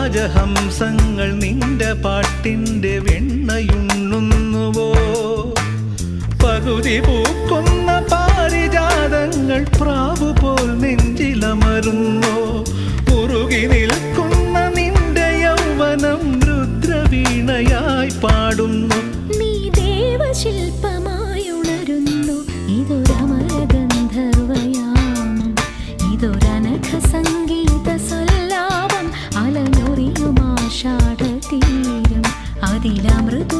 രാജഹംസങ്ങൾ നിന്റെ പാട്ടിന്റെ വെണ്ണയുണ്ണുന്നുവോ? പകുതി പൂക്കുന്ന പാരിജാതങ്ങൾ പ്രാവു പോൽ നെഞ്ചിലമരുന്നോ? ഉറുകി നിൽക്കുന്ന നിന്റെ യൗവനം രുദ്രവീണയായി പാടുന്നു. നീ ദേവശില്പമായുണരുന്നു. ഇതൊരമരഗന്ധർവയാമം ഇതൊരനഖ സംഗീത അതിലമൃതു